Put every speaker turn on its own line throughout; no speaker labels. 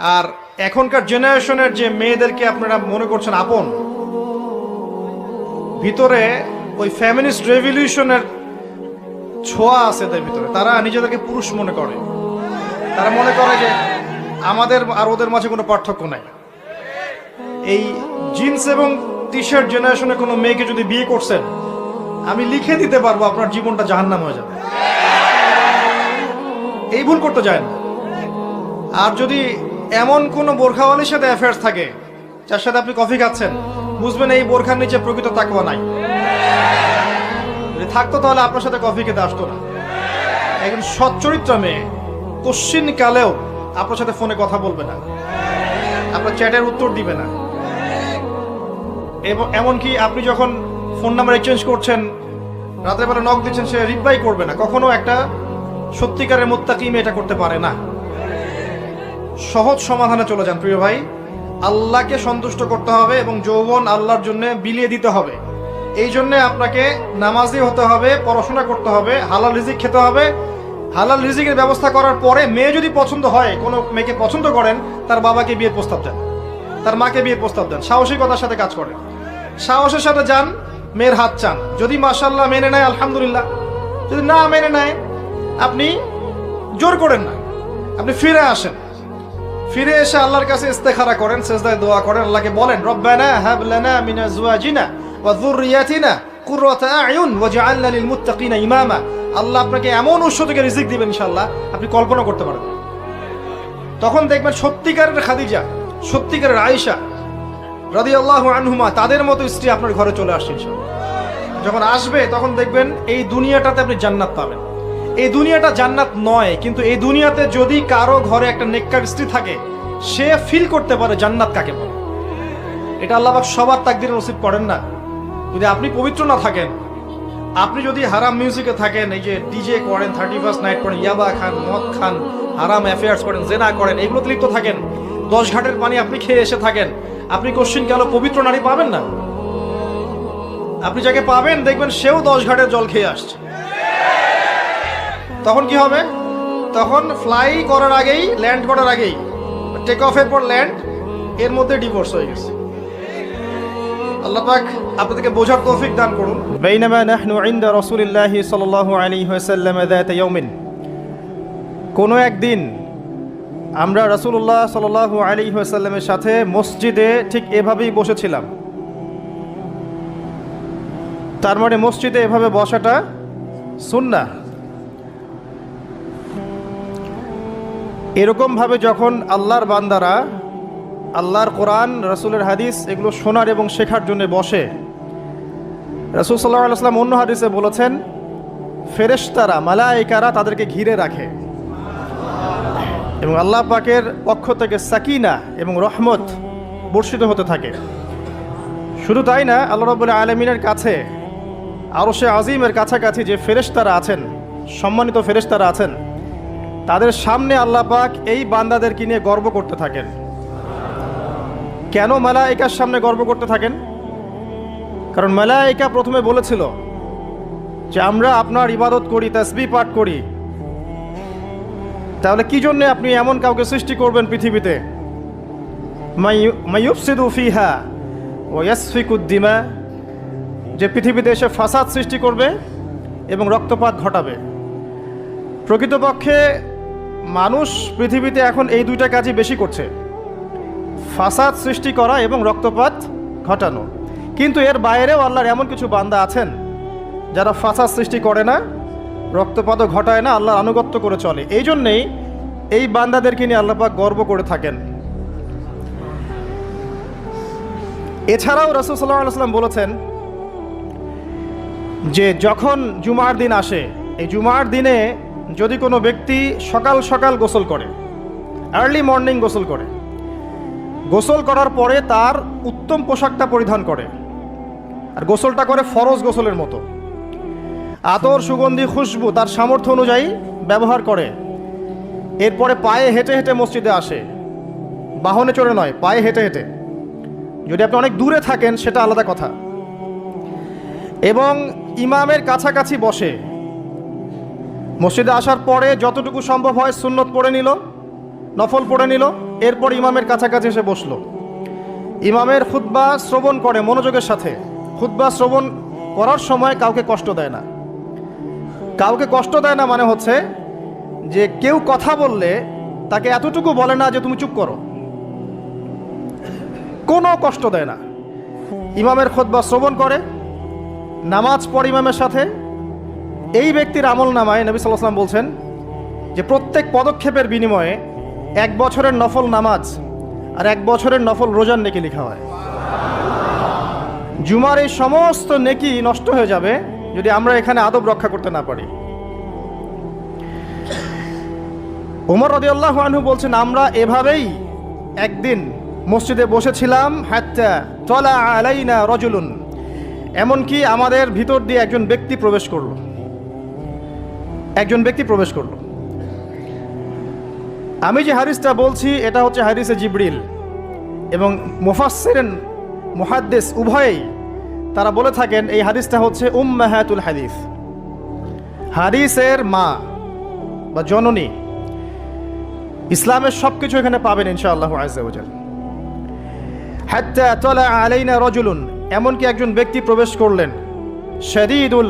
আর এখনকার জেনারেশনের যে মেয়েদেরকে আপনারা মনে করছেন আপন, ভিতরে ওই ফ্যামিনিস্ট রেভলিউশনের ছোঁয়া আছে তার ভিতরে। তারা নিজেদেরকে পুরুষ মনে করে। তারা মনে করে যে আমাদের আর ওদের মাঝে কোনো পার্থক্য নাই। এই জিন্স এবং টি শার্ট জেনারেশনের কোনো মেয়েকে যদি বিয়ে করছেন, আমি লিখে দিতে পারব, আপনার জীবনটা জাহান্নাম হয়ে যাবে। এই ভুল করতে যায় না। আর যদি এমন কোনো বোরখাওয়ালির সাথে অ্যাফেয়ার্স থাকে, যার সাথে আপনি কফি খাচ্ছেন। বুঝবেন এই বোরখার নিচে প্রকৃত তাকওয়া নাই। যদি থাকতো তাহলে আপনার সাথে কফি খেতে আসতো না। একজন সচ্চরিত্র মেয়ে, কশ্চিন কালেও আপনার সাথে ফোনে কথা বলবে না। আপনার চ্যাটের উত্তর দিবে না। এবং এমনকি আপনি যখন ফোন নাম্বার এক্সচেঞ্জ করছেন রাতের বেলা নক দিচ্ছেন, সে রিপ্লাই করবে না। কখনো একটা সত্যিকারের মোত্তাকি মেয়ে এটা করতে পারে না। সহজ সমাধানে চলে যান, প্রিয় ভাই। আল্লাহকে সন্তুষ্ট করতে হবে এবং যৌবন আল্লাহর জন্য বিলিয়ে দিতে হবে। এই জন্যে আপনাকে নামাজি হতে হবে, পড়াশোনা করতে হবে, হালাল রিজিক খেতে হবে। হালাল রিজিকের ব্যবস্থা করার পরে মেয়ে যদি পছন্দ হয়, কোনো মেয়েকে পছন্দ করেন, তার বাবাকে বিয়ের প্রস্তাব দেন। তার মাকে বিয়ের প্রস্তাব দেন। সাহসিকতার সাথে কাজ করেন। সাহসের সাথে যান, মেয়ের হাত চান। যদি মাসাল্লাহ মেনে নেয়, আলহামদুলিল্লাহ। যদি না মেনে নেয়, আপনি জোর করেন না। আপনি ফিরে আসেন। ফিরে এসে আল্লাহর কাছে ইস্তেখারা করেন, সেজদায় দোয়া করেন, আল্লাহকে বলেন, রব্বানা হাব লানা মিন আজওয়াজিনা ওয়া যুররিয়াতিনা কুররাতা আয়ুন ওয়াজআলনা লিল মুত্তাকিনা ইমামা। আল্লাহ আপনাকে এমন উৎস থেকে রিজিক দিবেন, ইনশাআল্লাহ, আপনি কল্পনা করতে পারবেন তখন দেখবেন সত্যিকারের খাদিজা, সত্যিকারের আয়েশা রাদিয়াল্লাহু আনহুমা, তাদের মতো স্ত্রী আপনার ঘরে চলে আসছে যখন আসবে, তখন দেখবেন এই দুনিয়াটাতে আপনি জান্নাত পাবেন। এই দুনিয়াটা জান্নাত নয়, কিন্তু এই দুনিয়াতে যদি কারও ঘরে একটা নেককার স্ত্রী থাকে, সে ফিল করতে পারে জান্নাত কাকে বলে। এটা আল্লাহবাক সবার তাকদিরে নসিব করেন না। যদি আপনি পবিত্র না থাকেন, আপনি যদি হারাম মিউজিকে থাকেন, এই যে ডিজে করেন থার্টি ফার্স্ট নাইট করেন, ইয়াবা খান, মদ খান, হারাম অ্যাফেয়ার্স করেন, জেনা করেন, এগুলোতে লিপ্ত থাকেন, দশ ঘাটের পানি আপনি খেয়ে এসে থাকেন, আপনি কোশ্চিন কেন পবিত্র নারী পাবেন না? আপনি যাকে পাবেন, দেখবেন সেও দশ ঘাটের জল খেয়ে আসছে। তখন কি হবে? তখন ফ্লাই করার আগেই ল্যান্ড করার আগেই টেক অফের পর ল্যান্ড এর মধ্যে ডিভোর্স হয়ে গেছে। আল্লাহ পাক আপনাদেরকে বোঝার তৌফিক দান করুন। বাইনামা নাহনু ইনদা রাসূলিল্লাহি সাল্লাল্লাহু আলাইহি ওয়াসাল্লাম যাতা ইয়াউমিন। কোনো একদিন আমরা রাসূলুল্লাহ সাল্লাল্লাহু আলাইহি ওয়াসাল্লামের সাথে মসজিদে ঠিক এভাবেই বসেছিলাম। তার মানে মসজিদে এভাবে বসাটা সুন্নাহ। এরকমভাবে যখন আল্লাহর বান্দারা আল্লাহর কোরআন, রসুলের হাদিস এগুলো শোনার এবং শেখার জন্য বসে, রসুল সাল্লাহ আলাইসলাম অন্য হাদিসে বলেছেন, ফেরেশতারা মালাইকারা তাদেরকে ঘিরে রাখে। এবং আল্লাহ পাকের পক্ষ থেকে সাকিনা এবং রহমত বর্ষিত হতে থাকে। শুধু তাই না, আল্লাহ রবুল্লাহ আলমিনের কাছে আরও সে আজিমের কাছাকাছি যে ফেরেশতারা আছেন, সম্মানিত ফেরেশতারা আছেন তাদের সামনে আল্লাহ পাক এই বান্দাদেরকে নিয়ে গর্ব করতে থাকেন। কেন মালাইকার সামনে গর্ব করতে থাকেন? কারণ মালাইকা প্রথমে বলেছিল যে, আমরা আপনার ইবাদত করি তাসবি পাঠ করি। তাহলে কি জন্য আপনি এমন কাউকে সৃষ্টি করবেন পৃথিবীতে? যে পৃথিবীতে এসে ফাসাদ সৃষ্টি করবে এবং রক্তপাত ঘটাবে। প্রকৃতপক্ষে মানুষ পৃথিবীতে এখন এই দুইটা কাজই বেশি করছে। ফাসাদ সৃষ্টি করা এবং রক্তপাত ঘটানো। কিন্তু এর বাইরেও আল্লাহর এমন কিছু বান্দা আছেন, যারা ফাসাদ সৃষ্টি করে না, রক্তপাতও ঘটায় না, আল্লাহর আনুগত্য করে চলে। এই জন্যেই এই বান্দাদেরকে নিয়ে আল্লাপাক গর্ব করে থাকেন। এছাড়াও রসুল সাল্লাহ সাল্লাম বলেছেন যে যখন জুমার দিন আসে, এই জুমার দিনে যদি কোনো ব্যক্তি সকাল সকাল গোসল করে আর্লি মর্নিং গোসল করে, গোসল করার পরে তার উত্তম পোশাকটা পরিধান করে, আর গোসলটা করে ফরজ গোসলের মতো, আতর, সুগন্ধি, খুশবু তার সামর্থ্য অনুযায়ী ব্যবহার করে, এরপরে পায়ে হেঁটে হেঁটে মসজিদে আসে, বাহনে চড়ে নয়, পায়ে হেঁটে হেঁটে। যদি আপনি অনেক দূরে থাকেন, সেটা আলাদা কথা। এবং ইমামের কাছাকাছি বসে মসজিদে আসার পরে যতটুকু সম্ভব হয় সুন্নত পড়ে নিল, নফল পড়ে নিল, এরপর ইমামের কাছাকাছি এসে বসল। ইমামের খুদ্া শ্রবণ করে মনোযোগের সাথে। খুদ্া শ্রবণ করার সময় কাউকে কষ্ট দেয় না। কাউকে কষ্ট দেয় না মানে হচ্ছে যে কেউ কথা বললে তাকে এতটুকু বলে না যে তুমি চুপ করো। কোনো কষ্ট দেয় না। ইমামের খোদবা শ্রবণ করে, নামাজ পড় ইমামের সাথে এই ব্যক্তির আমল নামায় নবী সাল্লাম বলছেন যে প্রত্যেক পদক্ষেপের বিনিময়ে এক বছরের নফল নামাজ আর এক বছরের নফল রোজার নেকি লেখা হয়। জুমার এই সমস্ত নেকি নষ্ট হয়ে যাবে যদি আমরা এখানে আদব রক্ষা করতে না পারি। ওমর রদিয়াল্লাহ আনহু বলছেন, আমরা এভাবেই একদিন মসজিদে বসেছিলাম, হাত্তা তলা আলাইনা রজুলুন। এমনকি আমাদের ভিতর দিয়ে একজন ব্যক্তি প্রবেশ করল। একজন ব্যক্তি প্রবেশ করল। আমি যে হারিসটা বলছি, এটা হচ্ছে হারিসে জিবরিল এবং মুফাসসিরিন মুহাদ্দিস উভয়েই তারা বলে থাকেন, এই হাদিসটা হচ্ছে উম্মাহাতুল হাদিস। হাদিসের মা বা জননী ইসলামের সব কিছু এখানে পাবেন ইনশাআল্লাহ আজাল তলা আলাইনা রজুলুন, এমনকি একজন ব্যক্তি প্রবেশ করলেন শরীদুল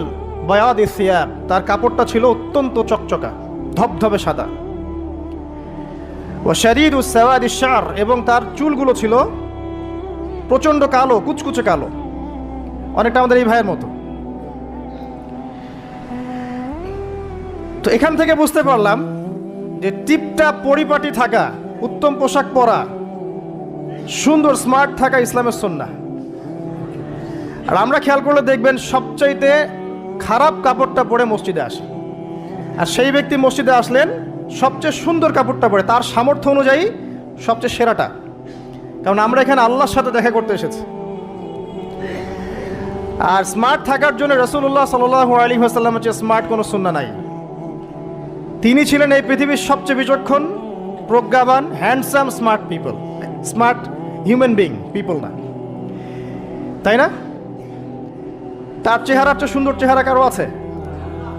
বয়াদ ইসিয়াব তার কাপড়টা ছিল অত্যন্ত চকচকা, ধবধবে সাদা। ও শরীদ উসাওয়াদ ইশার এবং তার চুলগুলো ছিল প্রচণ্ড কালো, কুচকুচে কালো। অনেকটা আমাদের এই ভাইয়ের মতো। তো এখান থেকে বুঝতে পারলাম যে টিপটা পরিপাটি থাকা, উত্তম পোশাক পরা, সুন্দর স্মার্ট থাকা ইসলামের সন্না আর আমরা খেয়াল করলে দেখবেন সবচাইতে খারাপ কাপড়টা পরে মসজিদে আসে। আর সেই ব্যক্তি মসজিদে আসলেন, সবচেয়ে সুন্দর কাপড়টা পরে, তার সামর্থ্য অনুযায়ী সবচেয়ে সেরাটা। কারণ আমরা এখানে আল্লাহর সাথে দেখা করতে এসেছি। আর স্মার্ট থাকার জন্য রসুল্লাহ সাল আলী আসাল্লাম হচ্ছে স্মার্ট কোনো সুন্না নাই। তিনি ছিলেন এই পৃথিবীর সবচেয়ে বিচক্ষণ, প্রজ্ঞাবান handsome smart people smart human being people না। তাই না? তার চেহারার চেয়ে সুন্দর চেহারা কারও আছে?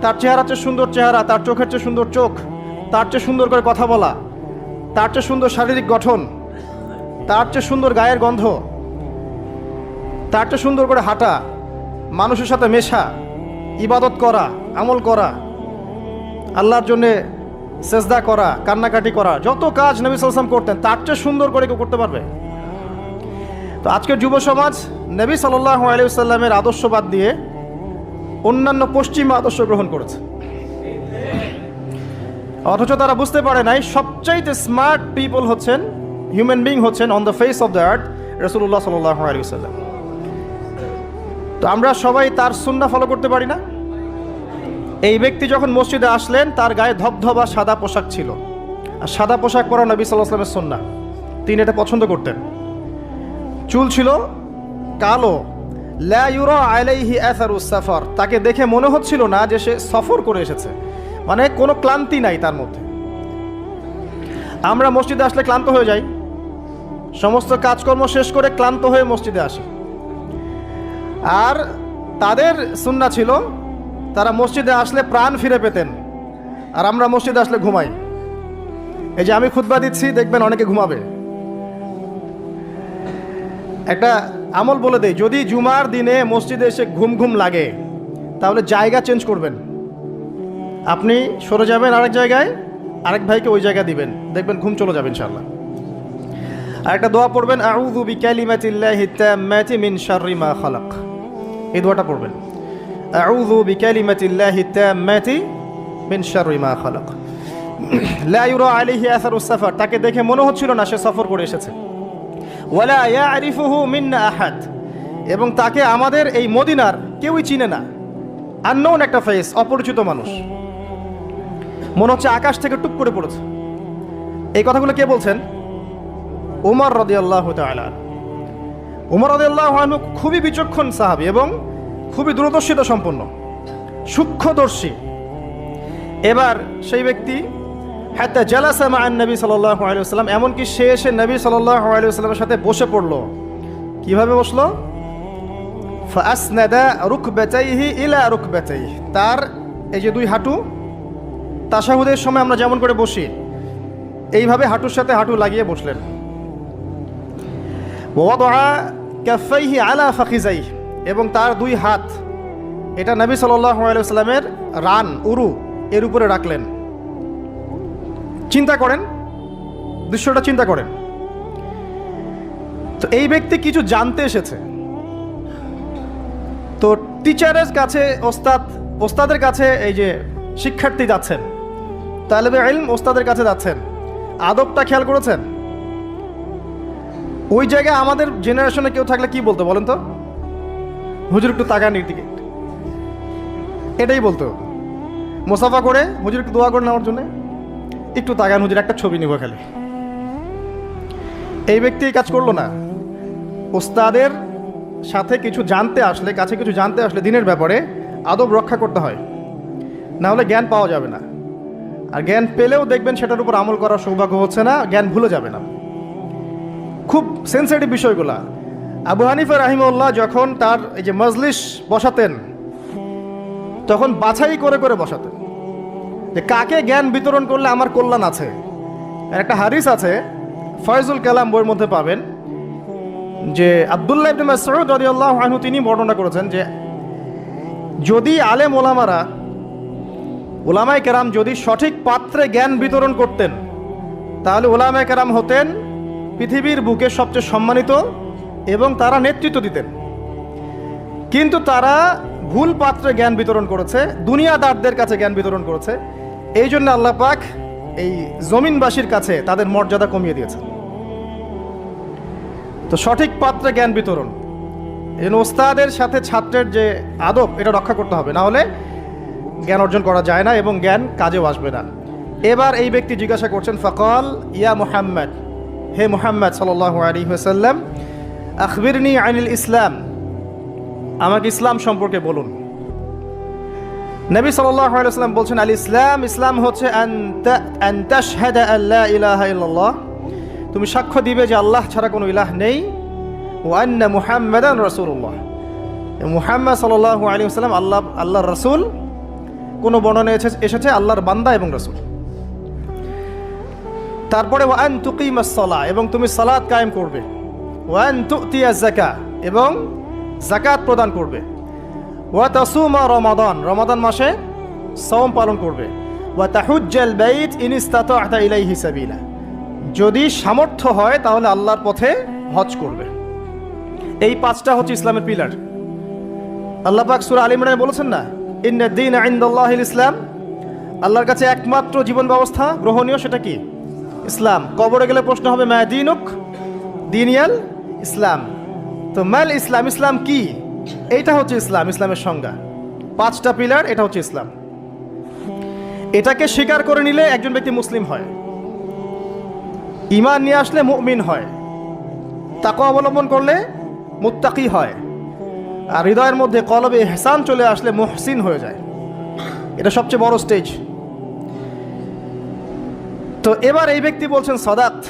তার চেহারার চেয়ে সুন্দর চেহারা, তার চোখের চেয়ে সুন্দর চোখ, তার চেয়ে সুন্দর করে কথা বলা, তার চেয়ে সুন্দর শারীরিক গঠন, তার চেয়ে সুন্দর গায়ের গন্ধ, তার চেয়ে সুন্দর করে হাঁটা, মানুষের সাথে মেশা, ইবাদত করা, আমল করা, আল্লাহর জন্যে সেজদা করা, কান্নাকাটি করা, যত কাজ নবী সাল্লাম করতেন, তার চেয়ে সুন্দর করে কেউ করতে পারবে? তো আজকের যুব সমাজ নবী সাল্লাহ আলিয়াল্লামের আদর্শ বাদ দিয়ে অন্যান্য পশ্চিমা আদর্শ গ্রহণ করেছে। অথচ তারা বুঝতে পারে নাই, সবচাইতে স্মার্ট পিপল হচ্ছেন হিউম্যান বিং হচ্ছেন on the face of the earth রসুল্লাহ সাল্লাহ আলিয়াল্লাম তো আমরা সবাই তার সুন্না ফলো করতে পারি না। এই ব্যক্তি যখন মসজিদে আসলেন, তার গায়ে ধবধবা সাদা পোশাক ছিল। আর সাদা পোশাক পরা নবী সাল্লাহ আসলামের সন্না তিনি এটা পছন্দ করতেন। চুল ছিল কালো। আসারুস সাফার। তাকে দেখে মনে হচ্ছিল না যে সে সফর করে এসেছে। মানে কোনো ক্লান্তি নাই তার মধ্যে। আমরা মসজিদে আসলে ক্লান্ত হয়ে যাই। সমস্ত কাজকর্ম শেষ করে ক্লান্ত হয়ে মসজিদে আসি। আর তাদের সুন্না ছিল, তারা মসজিদে আসলে প্রাণ ফিরে পেতেন। আর আমরা মসজিদে আসলে ঘুমাই। এই যে আমি খুতবা দিচ্ছি, দেখবেন অনেকে ঘুমাবে। একটা আমল বলে দেয় যদি জুমার দিনে মসজিদে এসে ঘুম ঘুম লাগে, তাহলে জায়গা চেঞ্জ করবেন। আপনি সরে যাবেন আরেক জায়গায়, আরেক ভাইকে ওই জায়গা দিবেন, দেখবেন ঘুম চলে যাবে ইনশাল্লাহ আর একটা দোয়া পড়বেন, আউযু বিকালিমাতিল্লাহি তাম্মাতি মিন শাররি মা খালাক। এই দোয়াটা পড়বেন, আউযু বিকালিমাতিল্লাহি তাম্মাতি মিন শাররি মা খালাক। লা ইউরা আলাইহি আসারুস সাফার, তাকে দেখে মনে হচ্ছিল না সে সফর করে এসেছে। ওয়ালা ইয়ারিফুহু মিন্না আহাদ। এবং তাকে আমাদের এই মদিনার কেউই চিনে না। আননোন একটা ফেস অপরিচিত মানুষ। মনে হচ্ছে আকাশ থেকে টুপ করে পড়েছে। এই কথাগুলো কে বলছেন? উমর রদি আল্লাহ উমর রদি আল্লাহ খুবই বিচক্ষণ সাহাবি এবং খুবই দূরদর্শিতা সম্পন্ন। সূক্ষ্মদর্শী। এবার সেই ব্যক্তি হাত্তা জালাসা মা নবী সাল্লাহ আলিয়াল্লাম এমনকি সে এসে নবী সাল্লাহ আলিয়াল্লামের সাথে বসে পড়ল। কীভাবে বসল? ফাসনাদা রুখ বেচাইহি ইলা রুখ বেচাই তার এই যে দুই হাঁটু তাসাহুদের সময় আমরা যেমন করে বসি, এইভাবে হাঁটুর সাথে হাঁটু লাগিয়ে বসলেন। ওয়াদা ক্যাফাইহি আলা ফাখিজাই এবং তার দুই হাত, এটা নবী সাল্লাহ সাল্লামের রান, উরু, এর উপরে রাখলেন। চিন্তা করেন। দৃশ্যটা চিন্তা করেন। তো এই ব্যক্তি কিছু জানতে এসেছে। তো টিচারের কাছে ওস্তাদ, ওস্তাদের কাছে এই যে শিক্ষার্থী যাচ্ছেন, তালেবে ইলম ওস্তাদের কাছে যাচ্ছেন, আদবটা খেয়াল করেছেন? ওই জায়গায় আমাদের জেনারেশনে কেউ থাকলে কি বলতো বলেন তো? হুজুর একটু তাকান দিকে এটাই বলতো। মোসাফা করে হুজুর একটু দোয়া করে নেওয়ার জন্য। একটু তাকান হুজুর, একটা ছবি নিব খালি। এই ব্যক্তি কাজ করল না। ওস্তাদের সাথে কিছু জানতে আসলে, কাছে কিছু জানতে আসলে দিনের ব্যাপারে আদব রক্ষা করতে হয়। না হলে জ্ঞান পাওয়া যাবে না। আর জ্ঞান পেলেও দেখবেন সেটার উপর আমল করার সৌভাগ্য হচ্ছে না, জ্ঞান ভুলে যাবে না। খুব সেন্সিটিভ বিষয়গুলা। আবু হানিফা রাহিমউল্লাহ যখন তার এই যে মজলিস বসাতেন, তখন বাছাই করে করে বসাতেন। যে কাকে জ্ঞান বিতরণ করলে আমার কল্যাণ আছে? একটা হারিস আছে, ফয়জুল কালাম বইয়ের মধ্যে পাবেন, যে আবদুল্লাহ ইবনে মাসউদ রাদিয়াল্লাহু আনহু তিনি বর্ণনা করেছেন যে, যদি আলেম ওলামারা, ওলামায়ে কেরাম যদি সঠিক পাত্রে জ্ঞান বিতরণ করতেন, তাহলে ওলামায়ে কেরাম হতেন পৃথিবীর বুকে সবচেয়ে সম্মানিত এবং তারা নেতৃত্ব দিতেন। কিন্তু তারা ভুল পাত্রে জ্ঞান বিতরণ করেছে, দুনিয়াদারদের কাছে জ্ঞান বিতরণ করেছে এই জন্য আল্লাহ পাক এই জমিনবাসীর কাছে তাদের মর্যাদা কমিয়ে দিয়েছে তো সঠিক পাত্রে জ্ঞান বিতরণ। এই জন্য ওস্তাদের সাথে ছাত্রের যে আদব, এটা রক্ষা করতে হবে। না হলে জ্ঞান অর্জন করা যায় না এবং জ্ঞান কাজেও আসবে না। এবার এই ব্যক্তি জিজ্ঞাসা করছেন, ফকল, ইয়া মুহাম্মদ, হে মুহাম্মদ সাল আলী হাসাল্লাম আখবিরনি আনিল ইসলাম, আমাকে ইসলাম সম্পর্কে বলুন। নবী সাল্লাম বলছেন, আল ইসলাম ইসলাম হচ্ছে তুমি সাক্ষ্য দিবে যে আল্লাহ ছাড়া কোনো ইলাহ নেই। ও আন্না মুহাম্মাদান মুহাম্মদ সাল্লাহ আলী আসসালাম আল্লাহ, আল্লাহর রসুল। কোনো বর্ণনা এসে- এসেছে আল্লাহর বান্দা এবং রসুল। তারপরে ওয়ান তুকিমাসলা এবং তুমি সালাদ কায়েম করবে। ওয়ান তুতিয়া জাকা এবং জাকাত প্রদান করবে। ওয়া তাসুমা রমাদান। রমাদান মাসে সওম পালন করবে। ওয়া তাহুজ্জাল বাইত ইন ইস্তাতা'তা ইলাইহি সাবিলা। যদি সামর্থ্য হয়, তাহলে আল্লাহর পথে হজ করবে। এই পাঁচটা হচ্ছে ইসলামের পিলার। আল্লাহ পাক সূরা আলী ইমরানে বলেছেন না, ইন্না দ্বীন ইনদাল্লাহিল ইসলাম। আল্লাহর কাছে একমাত্র জীবন ব্যবস্থা গ্রহণীয় সেটা কি? ইসলাম। কবরে গেলে প্রশ্ন হবে, মা দিনুক দিনিয়াল ইসলাম। তো মাল ইসলাম ইসলাম কি? এইটা হচ্ছে ইসলাম, ইসলামের সংজ্ঞা। পাঁচটা পিলার, এটা হচ্ছে ইসলাম। এটাকে স্বীকার করে নিলে একজন ব্যক্তি মুসলিম হয়। ইমান নিয়ে আসলে মুমিন হয়। তাকে অবলম্বন করলে মুত্তাকি হয়। আর হৃদয়ের মধ্যে কলবে হেসান চলে আসলে মুহসিন হয়ে যায়। এটা সবচেয়ে বড় স্টেজ। তো এবার এই ব্যক্তি বলছেন, সদাত,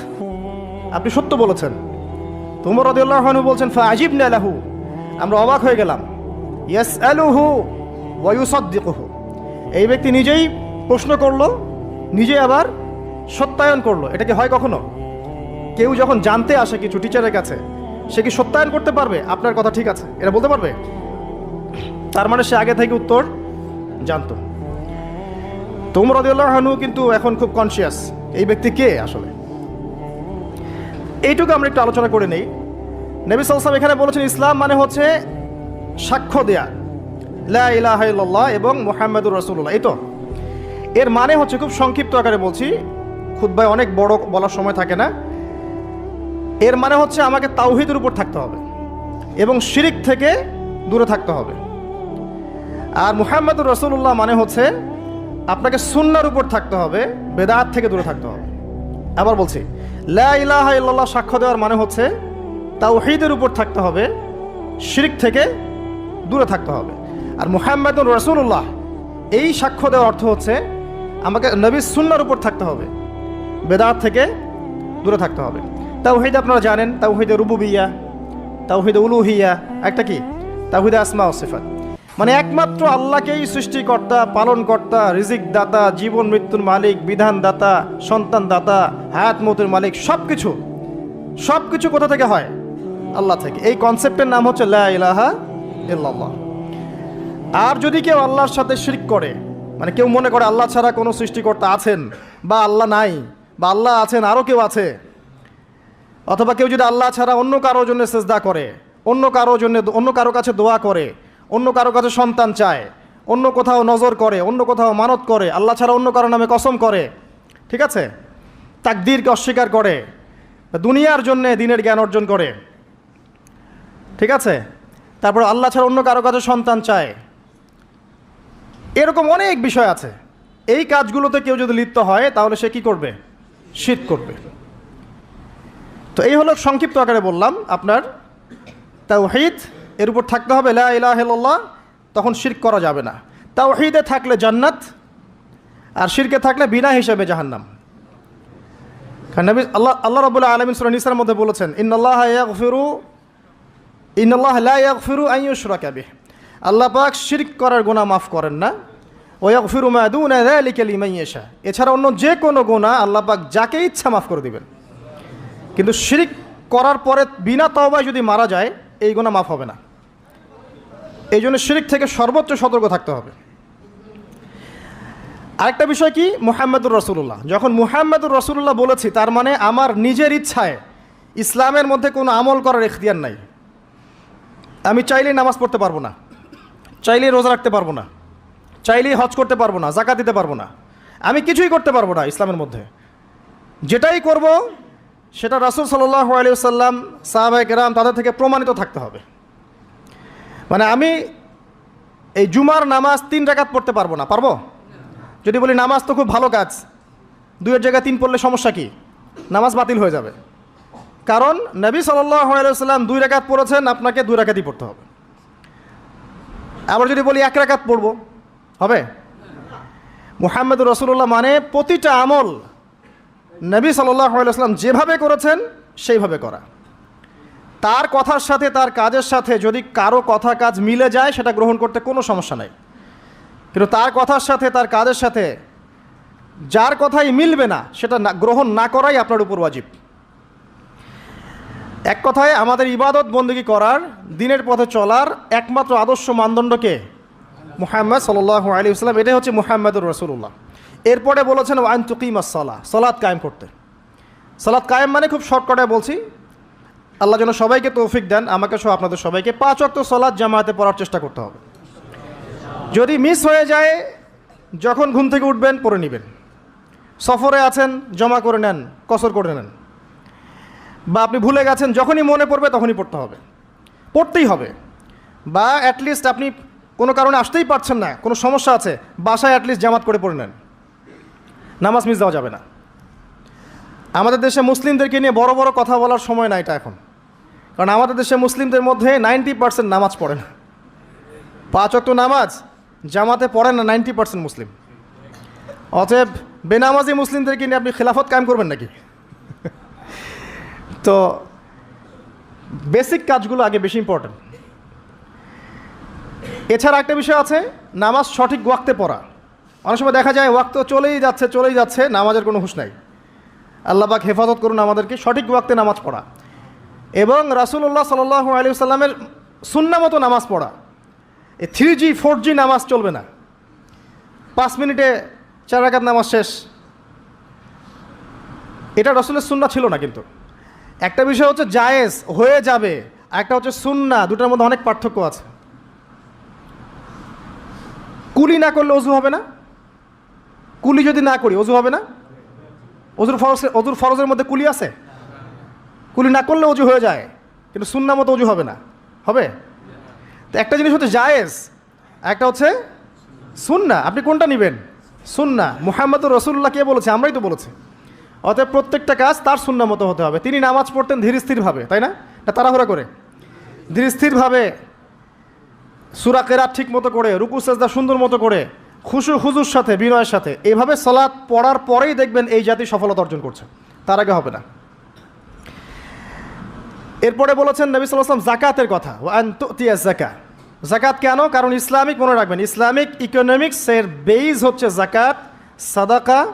আপনি সত্য বলেছেন। তোমার রদিউল্লাহনু বলছেন ফা ফাজিব লাহু। আমরা অবাক হয়ে গেলাম। ইয়াস আলুহু ওয়ুসদ্দিকহু এই ব্যক্তি নিজেই প্রশ্ন করল, নিজে আবার সত্যায়ন করল। এটা কি হয় কখনো? কেউ যখন জানতে আসে কিছু টিচারের কাছে, সে কি সত্যায়ন করতে পারবে? আপনার কথা ঠিক আছে। এটা বলতে পারবে? তার মানে সে আগে থেকে উত্তর জানতো। তোমর রদিউল্লাহনু কিন্তু এখন খুব কনসিয়াস এই ব্যক্তি কে আসলে? এইটুকু আমরা একটু আলোচনা করে নেই। নবী সালসাম এখানে বলেছেন, ইসলাম মানে হচ্ছে সাক্ষ্য দেয়া। লা ইলাহা ইল্লাল্লাহ এবং মোহাম্মদুর রসুল্লাহ এই তো। এর মানে হচ্ছে, খুব সংক্ষিপ্ত আকারে বলছি খুদ্ায় অনেক বড় বলার সময় থাকে না। এর মানে হচ্ছে, আমাকে তাওহিদের উপর থাকতে হবে এবং শিরিক থেকে দূরে থাকতে হবে। আর মুহাম্মদুর রসুল্লাহ মানে হচ্ছে, আপনাকে সুন্নার উপর থাকতে হবে, বেদাত থেকে দূরে থাকতে হবে। আবার বলছি, লা ইলাহা সাক্ষ্য দেওয়ার মানে হচ্ছে তাওহীদের উপর থাকতে হবে, শিরিক থেকে দূরে থাকতে হবে। আর মুহাম্মদুর রসুল্লাহ এই সাক্ষ্য দেওয়ার অর্থ হচ্ছে আমাকে নবী সুন্নার উপর থাকতে হবে, বেদাত থেকে দূরে থাকতে হবে। তাওহীদ আপনারা জানেন, তাওহীদে রুবুবিয়া, তাওহীদে উলুহিয়া, একটা কি? তাওহীদে আসমা ও সিফাত। মানে একমাত্র আল্লাহকেই সৃষ্টিকর্তা, পালনকর্তা রিজিক দাতা জীবন মৃত্যুর মালিক বিধান দাতা সন্তান দাতা হায়াত মতের মালিক সব কিছু সব কিছু কোথা থেকে হয়? আল্লাহ থেকে। এই কনসেপ্টের নাম হচ্ছে লা ইলাহা আর যদি কেউ আল্লাহর সাথে শিরক করে মানে কেউ মনে করে আল্লাহ ছাড়া কোনো সৃষ্টিকর্তা আছেন বা আল্লাহ নাই বা আল্লাহ আছেন আরও কেউ আছে, অথবা কেউ যদি আল্লাহ ছাড়া অন্য কারোর জন্য সেজদা করে, অন্য কারোর জন্য অন্য কারও কাছে দোয়া করে, অন্য কারও কাছে সন্তান চায়, অন্য কোথাও নজর করে, অন্য কোথাও মানত করে, আল্লাহ ছাড়া অন্য কারও নামে কসম করে, ঠিক আছে? তাকদীরকে অস্বীকার করে, দুনিয়ার জন্য দিনের জ্ঞান অর্জন করে। ঠিক আছে? তারপর আল্লাহ ছাড়া অন্য কারও কাছে সন্তান চায়। এরকম অনেক বিষয় আছে। এই কাজগুলোতে কেউ যদি লিপ্ত হয়, তাহলে সে কি করবে? শীত করবে। তো এই হলো সংক্ষিপ্ত আকারে বললাম আপনার তাওহিদ। এর উপর থাকতে হবে লা ইলাহা ইল্লাল্লাহ, তখন শিরক করা যাবে না। তাওহিদে থাকলে জান্নাত, আর শিরকে থাকলে বিনা হিসেবে জাহান্নাম। কারণ আল্লাহ আল্লাহ রাব্বুল আলামিন মধ্যে বলেছেন, ইন্নাল্লাহ ইয়াগফিরু ইয়াগফিরু আন ইউশরাকা বিহ। আল্লাহ পাক শিরক করার গোনা মাফ করেন না। ওয়া ইয়াগফিরু মা দুনা যালিকা লিমান ইয়াশা। এছাড়া অন্য যে কোনো গোনা আল্লাহ পাক যাকে ইচ্ছা মাফ করে দিবেন। কিন্তু শিরিক করার পরে বিনা তওবায় যদি মারা যায়, এই গোনা মাফ হবে না। এই জন্য শিরিক থেকে সর্বোচ্চ সতর্ক থাকতে হবে। আরেকটা বিষয় কি? মুহাম্মদুর রসুল্লাহ যখন মুহাম্মদুর রসুল্লাহ বলেছি, তার মানে আমার নিজের ইচ্ছায় ইসলামের মধ্যে কোনো আমল করার এখতিয়ার নাই। আমি চাইলেই নামাজ পড়তে পারব না। চাইলেই রোজা রাখতে পারব না। চাইলেই হজ করতে পারব না জাকা দিতে পারব না। আমি কিছুই করতে পারব না ইসলামের মধ্যে। যেটাই করব, সেটা রাসুল সাল্লাহ আলিয়াল্লাম সাহাবাই কেরাম তাদের থেকে প্রমাণিত থাকতে হবে। মানে আমি এই জুমার নামাজ তিন রাকাত পড়তে পারব না, পারব? যদি বলি নামাজ তো খুব ভালো কাজ, দুইয়ের জায়গায় তিন পড়লে সমস্যা কি? নামাজ বাতিল হয়ে যাবে। কারণ নবী আলিয়াল্লাম দুই রাকাত পড়েছেন, আপনাকে দুই রাকাতই পড়তে হবে। আবার যদি বলি এক রাকাত পড়ব, হবে? মুহাম্মদুর রসুল্লাহ মানে প্রতিটা আমল নবী সাল্লাম যেভাবে করেছেন, সেইভাবে করা। তার কথার সাথে, তার কাজের সাথে যদি কারও কথা কাজ মিলে যায়, সেটা গ্রহণ করতে কোনো সমস্যা নাই। কিন্তু তার কথার সাথে, তার কাজের সাথে যার কথাই মিলবে না, সেটা গ্রহণ না করাই আপনার উপর ওয়াজিব। এক কথায় আমাদের ইবাদত বন্দী করার, দিনের পথে চলার একমাত্র আদর্শ মানদণ্ডকে মুহাম্মদ সাল্লাহ আলী ইসলাম এটাই হচ্ছে মুহাম্মদুর রসুল্লাহ এরপরে বলেছেন, ওয়ান তুকিমাস সলা সলাৎ কায়েম করতে। সলাৎ কায়েম মানে খুব শর্টকাটে বলছি, আল্লাহ যেন সবাইকে তৌফিক দেন, আমাকে সহ আপনাদের সবাইকে পাঁচ অক্ত সলাদ জামাতে পড়ার চেষ্টা করতে হবে। যদি মিস হয়ে যায়, যখন ঘুম থেকে উঠবেন, পড়ে নেবেন। সফরে আছেন, জমা করে নেন, কসর করে নেন। বা আপনি ভুলে গেছেন, যখনই মনে পড়বে তখনই পড়তে হবে। পড়তেই হবে। বা অ্যাটলিস্ট আপনি কোনো কারণে আসতেই পারছেন না, কোনো সমস্যা আছে, বাসায় অ্যাটলিস্ট জামাত করে পড়ে নেন। নামাজ মিস দেওয়া যাবে না। আমাদের দেশে মুসলিমদেরকে নিয়ে বড় বড় কথা বলার সময় না এটা এখন। কারণ আমাদের দেশে মুসলিমদের মধ্যে নাইনটি পার্সেন্ট নামাজ পড়ে না। পাঁচ অক্ট নামাজ, জামাতে পড়ে না নাইনটি পার্সেন্ট মুসলিম। অতএব বেনামাজি মুসলিমদেরকে নিয়ে আপনি খেলাফত কায়েম করবেন নাকি? তো বেসিক কাজগুলো আগে বেশি ইম্পর্টেন্ট এছাড়া একটা বিষয় আছে, নামাজ সঠিক ওয়াক্তে পড়া। অনেক সময় দেখা যায় ওয়াক্ত চলেই যাচ্ছে চলেই যাচ্ছে, নামাজের কোনো হুশ নাই। আল্লাহবাক হেফাজত করুন আমাদেরকে সঠিক ওয়াক্তে নামাজ পড়া। এবং রাসুল্লাহ সাল আলী সাল্লামের সুন্না মতো নামাজ পড়া। এই থ্রি জি ফোর জি নামাজ চলবে না। পাঁচ মিনিটে চার রাকাত নামাজ শেষ। এটা রসুলের সুন্না ছিল না কিন্তু। একটা বিষয় হচ্ছে জায়েজ, হয়ে যাবে। একটা হচ্ছে সুন্না, দুটার মধ্যে অনেক পার্থক্য আছে। কুলি না করলে অজু হবে না? কুলি যদি না করি, অজু হবে না? অজুর ফরজ অজুর ফরজের মধ্যে কুলি আছে? কুলি না করলে অজু হয়ে যায়, কিন্তু সুন্না মতো অজু হবে না। হবে? তো একটা জিনিস হচ্ছে জায়েজ, একটা হচ্ছে সুন্না। আপনি কোনটা নেবেন? সুন্না। মুহাম্মদুর রসুল্লাহ কে বলেছে? আমরাই তো বলেছি। অতএব প্রত্যেকটা কাজ তার সুন্না মতো হতে হবে। তিনি নামাজ পড়তেন ধীর স্থিরভাবে তাই না? তাড়াহুড়া করে। ধীর স্থিরভাবে সুরা ঠিক মতো করে, রুকু, সেজদা সুন্দর মতো করে, খুশু খুজুর সাথে, বিনয়ের সাথে এইভাবে সলাৎ পড়ার পরেই দেখবেন এই জাতি সফলতা অর্জন করছে। তার আগে হবে না। এরপরে বলেছেন নবী সাল্লাম জাকাতের কথা। ওয়ান তুতিয়া জাকা। জাকাত কেন? কারণ ইসলামিক মনে রাখবেন, ইসলামিক ইকোনমিক্সের বেইজ হচ্ছে জাকাত, সাদাকা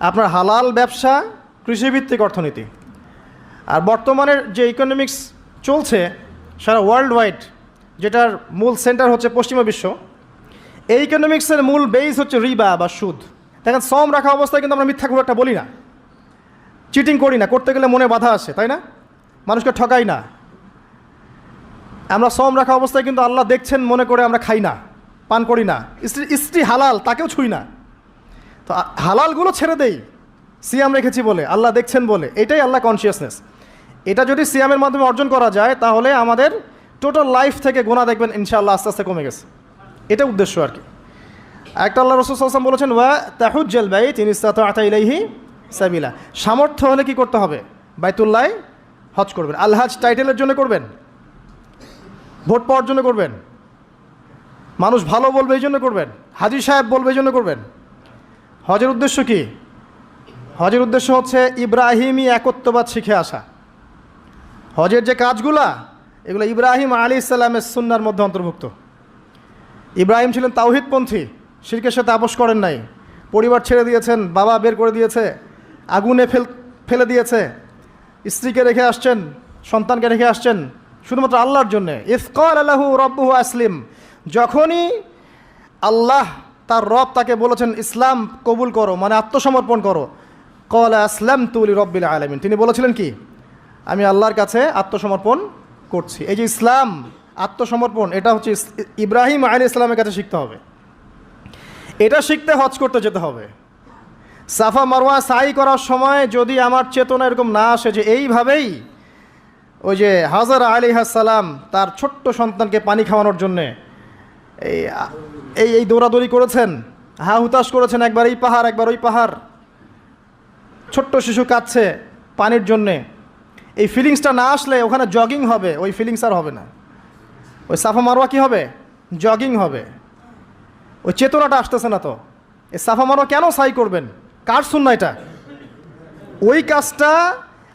আপনার হালাল ব্যবসা, কৃষিভিত্তিক অর্থনীতি। আর বর্তমানের যে ইকোনমিক্স চলছে, সারা ওয়ার্ল্ড ওয়াইড যেটার মূল সেন্টার হচ্ছে পশ্চিমা বিশ্ব, এই ইকোনমিক্সের মূল বেইস হচ্ছে রিবা বা সুদ। দেখেন, সম রাখা অবস্থায় কিন্তু আমরা মিথ্যা খুব একটা বলি না। চিটিং করি না, করতে গেলে মনে বাধা আসে, তাই না? মানুষকে ঠকাই না। আমরা সম রাখা অবস্থায় কিন্তু আল্লাহ দেখছেন, মনে করে আমরা খাই না, পান করি না। স্ত্রী স্ত্রী হালাল, তাকেও ছুই না। তো হালালগুলো ছেড়ে দেই। সিয়াম রেখেছি বলে, আল্লাহ দেখছেন বলে, এটাই আল্লাহ কনসিয়াসনেস এটা যদি সিয়ামের মাধ্যমে অর্জন করা যায়, তাহলে আমাদের টোটাল লাইফ থেকে গোনা দেখবেন, ইনশাআল্লাহ আস্তে আস্তে কমে গেছে। এটা উদ্দেশ্য আর কি। একটা আল্লাহ রসুল সাল্লাম বলেছেন, ওয়া তাহুজ্জাল বাই তিনি আতা ইলাইহি সাবিলা। সামর্থ্য হলে কি করতে হবে? বাইতুল্লাহ হজ করবেন। আলহাজ টাইটেলের জন্য করবেন? ভোট পাওয়ার জন্য করবেন? মানুষ ভালো বলবে এই জন্য করবেন? হাজির সাহেব বলবে এই জন্য করবেন? হজের উদ্দেশ্য কি? হজের উদ্দেশ্য হচ্ছে ইব্রাহিমই একত্ববাদ শিখে আসা। হজের যে কাজগুলা, এগুলো ইব্রাহিম আলী ইসলামের সুন্নার মধ্যে অন্তর্ভুক্ত। ইব্রাহিম ছিলেন তাওহিদপন্থী, শিরকের সাথে আপোষ করেন নাই। পরিবার ছেড়ে দিয়েছেন, বাবা বের করে দিয়েছে, আগুনে ফেল, ফেলে দিয়েছে, স্ত্রীকে রেখে আসছেন, সন্তানকে রেখে আসছেন, শুধুমাত্র আল্লাহর জন্যে। ইফকর আল্লাহু রব্বু আসলিম, যখনই আল্লাহ তার রব তাকে বলেছেন, ইসলাম কবুল করো মানে আত্মসমর্পণ করো। কল আসলাম তুলি রব্বিল আলমিন। তিনি বলেছিলেন কি? আমি আল্লাহর কাছে আত্মসমর্পণ করছি। এই যে ইসলাম, আত্মসমর্পণ, এটা হচ্ছে ইব্রাহিম আলী ইসলামের কাছে শিখতে হবে। এটা শিখতে হজ করতে যেতে হবে। সাফা মারোয়া সাই করার সময় যদি আমার চেতনা এরকম না আসে যে এইভাবেই ওই যে হাজার আলী সালাম তার ছোট্ট সন্তানকে পানি খাওয়ানোর জন্যে এই এই এই দৌড়াদৌড়ি করেছেন? হা হুতাশ করেছেন একবার এই পাহাড়, একবার ওই পাহাড়। ছোট্ট শিশু কাঁদছে পানির জন্যে। এই ফিলিংসটা না আসলে ওখানে জগিং হবে, ওই ফিলিংস আর হবে না। ওই সাফা মারোয়া কী হবে? জগিং হবে। ওই চেতনাটা আসতেছে না তো। এই সাফা মারোয়া কেন সাই করবেন? কার শুননা এটা? ওই কাজটা,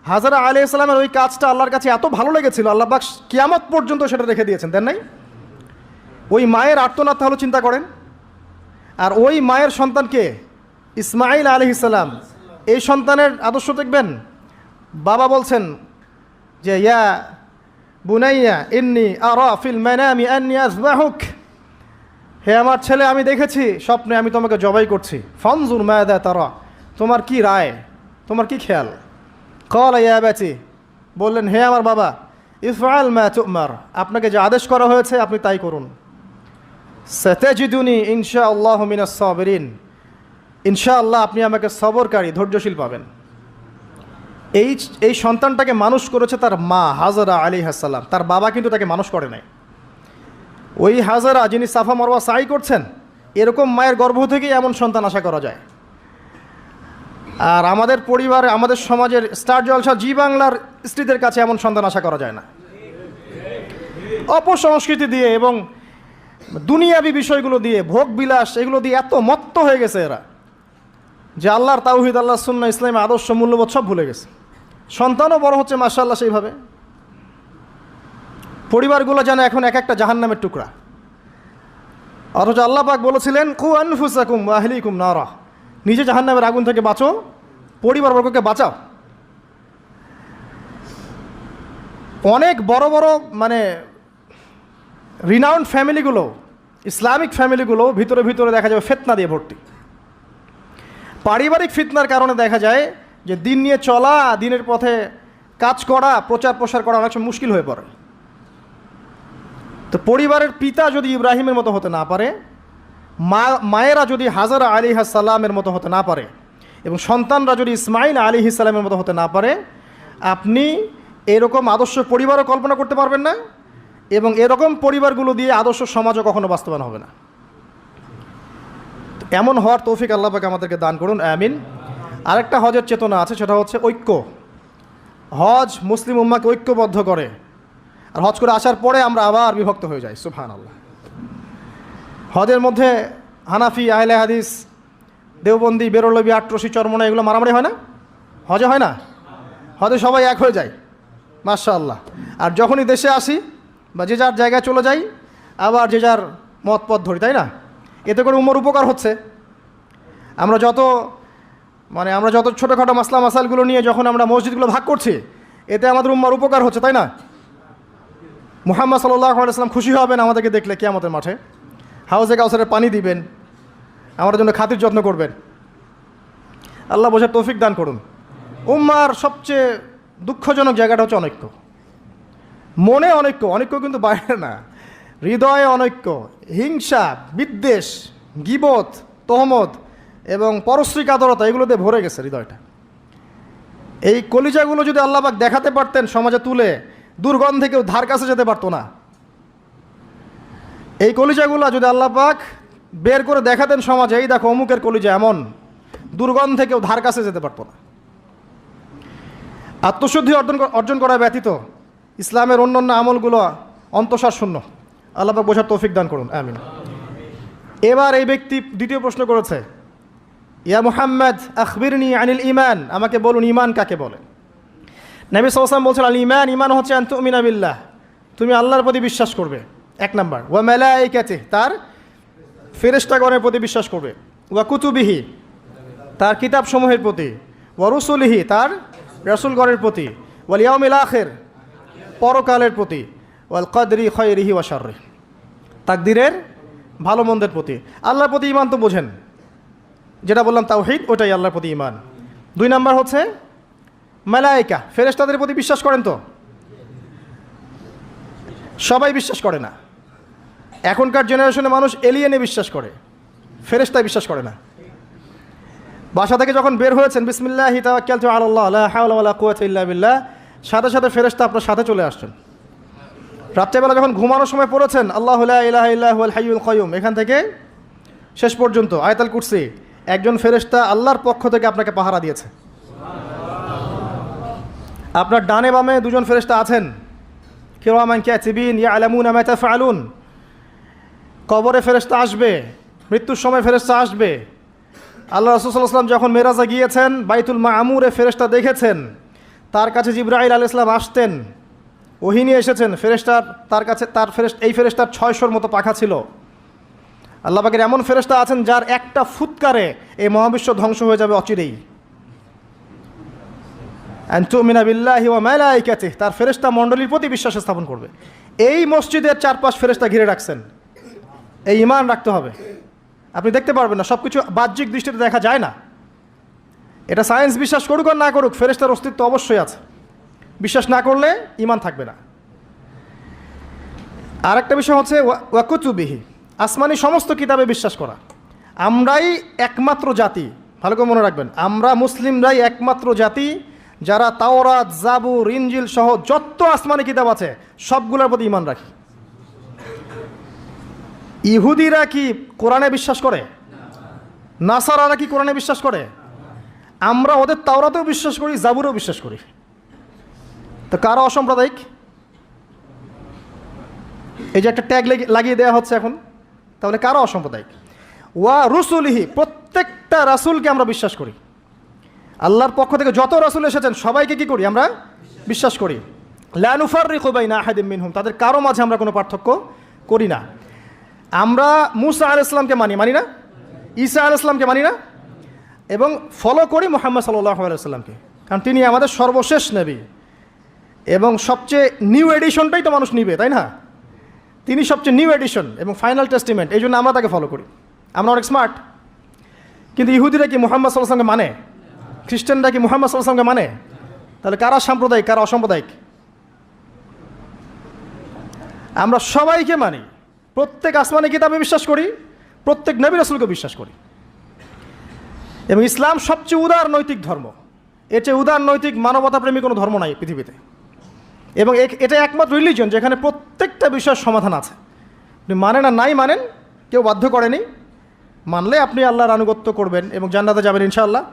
হাজারা আলী ইসলামের ওই কাজটা আল্লাহর কাছে এত ভালো লেগেছিল, আল্লাহ বাক কিয়ামত পর্যন্ত সেটা রেখে দিয়েছেন, দেন নাই? ওই মায়ের আর্তনাদ তাহলে চিন্তা করেন। আর ওই মায়ের সন্তানকে ইসমাইল আলি ইসলাম এই সন্তানের আদর্শ দেখবেন? বাবা বলছেন যে, ইয়া বুনাইয়া ইন্নি আর ফিল মানামি আন্নি আসবাহুক হে আমার ছেলে, আমি দেখেছি, স্বপ্নে আমি তোমাকে জবাই করছি। ফনজুর মায়াদা তারা। তোমার কি রায়? তোমার কি খেয়াল? কল ইয়া ব্যাচি বললেন, হে আমার বাবা, ইফআল মা তুমার। আপনাকে যে আদেশ করা হয়েছে, আপনি তাই করুন। সতেজিদুনি ইনশা আল্লাহ মিনাস সাবরিন ইনশাআল্লাহ আপনি আমাকে সবরকারী, ধৈর্যশীল পাবেন। এই এই সন্তানটাকে মানুষ করেছে তার মা হাজারা আলী হাসাল্লাম তার বাবা কিন্তু তাকে মানুষ করে নাই। ওই হাজারা যিনি সাফা মারওয়া সাই করছেন, এরকম মায়ের গর্ভ থেকেই এমন সন্তান আশা করা যায়। আর আমাদের পরিবারে, আমাদের সমাজের স্টার জলসা জি বাংলার স্ত্রীদের কাছে এমন সন্তান আশা করা যায় না। অপসংস্কৃতি দিয়ে এবং দুনিয়াবি বিষয়গুলো দিয়ে, ভোগ বিলাস, এগুলো দিয়ে এত মত্ত হয়ে গেছে এরা, যে আল্লাহর তাওহিদ আল্লাহ সুন্না ইসলামী, আদর্শ, মূল্যবোধ সব ভুলে গেছে। সন্তানও বড় হচ্ছে মার্শাল্লাহ সেইভাবে। পরিবারগুলো যেন এখন এক একটা জাহান্নামের টুকরা। অথচ আল্লাহ পাক বলেছিলেন, কু আনফুসাকুম আহলিকুম নারা। নিজে জাহান্নামের আগুন থেকে বাঁচো, পরিবারবর্গকে বাঁচাও। অনেক বড় বড় মানে রিনাউন্ড ফ্যামিলিগুলো ইসলামিক ফ্যামিলিগুলো ভিতরে ভিতরে দেখা যাবে ফেতনা দিয়ে ভর্তি। পারিবারিক ফিতনার কারণে দেখা যায় যে দিন নিয়ে চলা, দিনের পথে কাজ করা, প্রচার প্রসার করা অনেক সময় মুশকিল হয়ে পড়ে। তো পরিবারের পিতা যদি ইব্রাহিমের মতো হতে না পারে, মা, মায়েরা যদি হাজারা আলী সালামের মতো হতে না পারে এবং সন্তানরা যদি ইসমাইল আলী সালামের মতো হতে না পারে, আপনি এরকম আদর্শ পরিবারও কল্পনা করতে পারবেন না। এবং এরকম পরিবারগুলো দিয়ে আদর্শ সমাজও কখনো বাস্তবায়ন হবে না। এমন হওয়ার তৌফিক আল্লাহ পাকে আমাদেরকে দান করুন, আমিন। আরেকটা হজের চেতনা আছে, সেটা হচ্ছে ঐক্য। হজ মুসলিম উম্মাকে ঐক্যবদ্ধ করে। আর হজ করে আসার পরে আমরা আবার বিভক্ত হয়ে যাই সুফান আল্লাহ হজের মধ্যে হানাফি, আহলে হাদিস, দেওবন্দি, বেরোলবি, আট্রসি চরমনা এগুলো মারামারি হয় না? হজে হয় না? হজে সবাই এক হয়ে যায় মাশা আল্লাহ আর যখনই দেশে আসি বা যে যার জায়গায় চলে যাই, আবার যে যার মত পথ ধরি, তাই না? এতে করে উমর উপকার হচ্ছে। আমরা যত মানে আমরা যত ছোটোখাটো মাসলা মাসালগুলো নিয়ে যখন আমরা মসজিদগুলো ভাগ করছি, এতে আমাদের উম্মার উপকার হচ্ছে, তাই না? মুহাম্মদ সাল্লাহ আলাইসাল্লাম খুশি হবেন আমাদেরকে দেখলে কে আমাদের মাঠে। হাউসে কাউসারে পানি দিবেন, আমাদের জন্য খাতির যত্ন করবেন। আল্লাহ বোঝার তৌফিক দান করুন। উম্মার সবচেয়ে দুঃখজনক জায়গাটা হচ্ছে অনৈক্য মনে অনৈক্য অনৈক্য কিন্তু বাইরে না। হৃদয়ে অনৈক্য, হিংসা, বিদ্বেষ, গিবত, তহমত এবং পরশ্রী কাতরতা এগুলোতে ভরে গেছে হৃদয়টা। এই কলিজাগুলো যদি আল্লাহবাক দেখাতে পারতেন সমাজে তুলে, দুর্গন্ধে কেউ ধার কাছে যেতে পারতো না। এই কলিজাগুলো যদি আল্লাহ পাক বের করে দেখাতেন সমাজে, এই দেখো অমুকের কলিজা এমন, দুর্গন্ধে কেউ ধার কাছে যেতে পারতো না। আত্মশুদ্ধি অর্জন অর্জন করা ব্যতীত ইসলামের অন্যান্য আমলগুলো অন্তঃসার শূন্য আল্লাপাক বোঝার তৌফিক দান করুন, আমিন। এবার এই ব্যক্তি দ্বিতীয় প্রশ্ন করেছে, ইয়া মুহাম্মদ, আখবিরনি আনিল ইমান আমাকে বলুন ইমান কাকে বলে? নবী সাল্লাম বলছেন, আল ইমান ইমান হচ্ছে আন্তমিনা বিল্লাহ। তুমি আল্লাহর প্রতি বিশ্বাস করবে। এক নাম্বার, ওয়া মেলাইকাতে তার ফেরেস্তাগণের প্রতি বিশ্বাস করবে। ওয়া কুতুবিহি, তার কিতাবসমূহের প্রতি। ওয়া রসুলিহি, তার রসুলগণের প্রতি। ওয়াল ইয়াউমিল আখির পরকালের প্রতি, ওয়াল কদরি খয়রিহি ওয়া শাররি, তাকদিরের ভালো মন্দের প্রতি। আল্লাহর প্রতি ইমান তো বোঝেন, যেটা বললাম তাওহিদ, ওটাই আল্লাহর প্রতি ইমান দুই নাম্বার হচ্ছে মালাইকা ফেরেশতাদের প্রতি বিশ্বাস করেন তো? সবাই বিশ্বাস করে না। এখনকার জেনারেশনে মানুষ এলিয়েনে বিশ্বাস করে, ফেরেশতায় বিশ্বাস করে না। বাসা থেকে যখন বের হয়েছেন, বিসমিল্লাহি লা হাওলা ওয়ালা কুওয়াতা ইল্লা বিল্লাহ সাথে সাথে ফেরেশতা আপনার সাথে চলে আসছেন। রাত্রেবেলা যখন ঘুমানোর সময় পড়েছেন, আল্লাহ লা ইলাহা ইল্লা হুয়াল হাইয়ুল এখান থেকে শেষ পর্যন্ত আয়তাল কুরসি, একজন ফেরেশতা আল্লাহর পক্ষ থেকে আপনাকে পাহারা দিয়েছে। আপনার ডানে বামে দুজন ফেরেশতা আছেন। কিরামান কাতিবিন ইয়ালামুনা মা তাফআলুন। কবরে ফেরেশতা আসবে, মৃত্যুর সময় ফেরেশতা আসবে। আল্লাহ রসুলাম যখন মেরাজা গিয়েছেন, বাইতুল মা আমুরে ফেরেস্তা দেখেছেন। তার কাছে জিব্রাইল আল ইসলাম আসতেন। ওহিনী এসেছেন। ফেরেশতার তার কাছে, তার ফেরেস্ত এই ফেরেশতার ছয়শোর মতো পাখা ছিল। আল্লাহ পাকের এমন ফেরেশতা আছেন যার একটা ফুৎকারে এই মহাবিশ্ব ধ্বংস হয়ে যাবে অচিরেই। আনতুমিনা বিল্লাহি ওয়া মালাইকাতিহি, তার ফেরেশতা মণ্ডলীর প্রতি বিশ্বাস স্থাপন করবে। এই মসজিদের চারপাশ ফেরেশতা ঘিরে রাখছেন। এই ইমান রাখতে হবে। আপনি দেখতে পারবেন না সব কিছু বাহ্যিক দৃষ্টিতে দেখা যায় না। এটা সায়েন্স বিশ্বাস করুক আর না করুক, ফেরেশতার অস্তিত্ব অবশ্যই আছে। বিশ্বাস না করলে ইমান থাকবে না। আর একটা বিষয় হচ্ছে, ওয়া- ওয়াকুতুবিহি, আসমানি সমস্ত কিতাবে বিশ্বাস করা। আমরাই একমাত্র জাতি, ভালো করে মনে রাখবেন, আমরা মুসলিমরাই একমাত্র জাতি, যারা তাওরাত জাবু রিনজিল সহ যত আসমানি কিতাব আছে, সবগুলোর প্রতি ইমান রাখি। ইহুদিরা কি কোরআনে বিশ্বাস করে? নাসারারা কি কোরআনে বিশ্বাস করে? আমরা ওদের তাওরাতেও বিশ্বাস করি, জাবুরেও বিশ্বাস করি। তো কারা অসাম্প্রদায়িক? এই যে একটা ট্যাগ লাগিয়ে দেওয়া হচ্ছে এখন, তাহলে কারা অসাম্প্রদায়িক? ওয়া রসুলিহি, প্রত্যেকটা রাসুলকে আমরা বিশ্বাস করি। আল্লাহর পক্ষ থেকে যত রাসুল এসেছেন, সবাইকে কি করি আমরা? বিশ্বাস করি। লানুফার রিকোবাই না আহাদিম মিনহুম, তাদের কারও মাঝে আমরা কোনো পার্থক্য করি না। আমরা মুসা আল ইসলামকে মানি মানি না? ঈসা আল ইসলামকে মানি না? এবং ফলো করি মোহাম্মদ সাল্লাহ আলাইসাল্লামকে কারণ তিনি আমাদের সর্বশেষ নেবী। এবং সবচেয়ে নিউ এডিশনটাই তো মানুষ নিবে, তাই না? তিনি সবচেয়ে নিউ এডিশন এবং ফাইনাল টেস্টিমেন্ট এই জন্য আমরা তাকে ফলো করি। আমরা অনেক স্মার্ট কিন্তু ইহুদিরা কি মোহাম্মদ সাল্লাহামকে মানে? খ্রিস্টানরা কি মোহাম্মদ সাল্লাহামকে মানে? তাহলে কারা সাম্প্রদায়িক, কারা অসাম্প্রদায়িক? আমরা সবাইকে মানি। প্রত্যেক আসমানি কিতাবে বিশ্বাস করি, প্রত্যেক নবী রাসুলকে বিশ্বাস করি। এবং ইসলাম সবচেয়ে উদার নৈতিক ধর্ম। এর চেয়ে উদার নৈতিক মানবতাপ্রেমী কোনো ধর্ম নাই পৃথিবীতে। এবং এটা একমাত্র রিলিজন যেখানে প্রত্যেকটা বিষয়ের সমাধান আছে। আপনি মানে না নাই মানেন কেউ বাধ্য করেনি। মানলে আপনি আল্লাহর আনুগত্য করবেন এবং জান্নাতে যাবেন ইনশাআল্লাহ।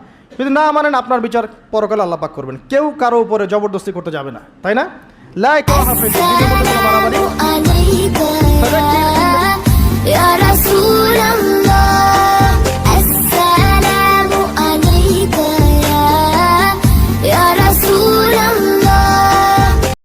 যদি না মানেন আপনার বিচার পরকালে আল্লাহ পাক করবেন। কেউ কারও উপরে জবরদস্তি করতে যাবে না তাই না?
মানে লাইক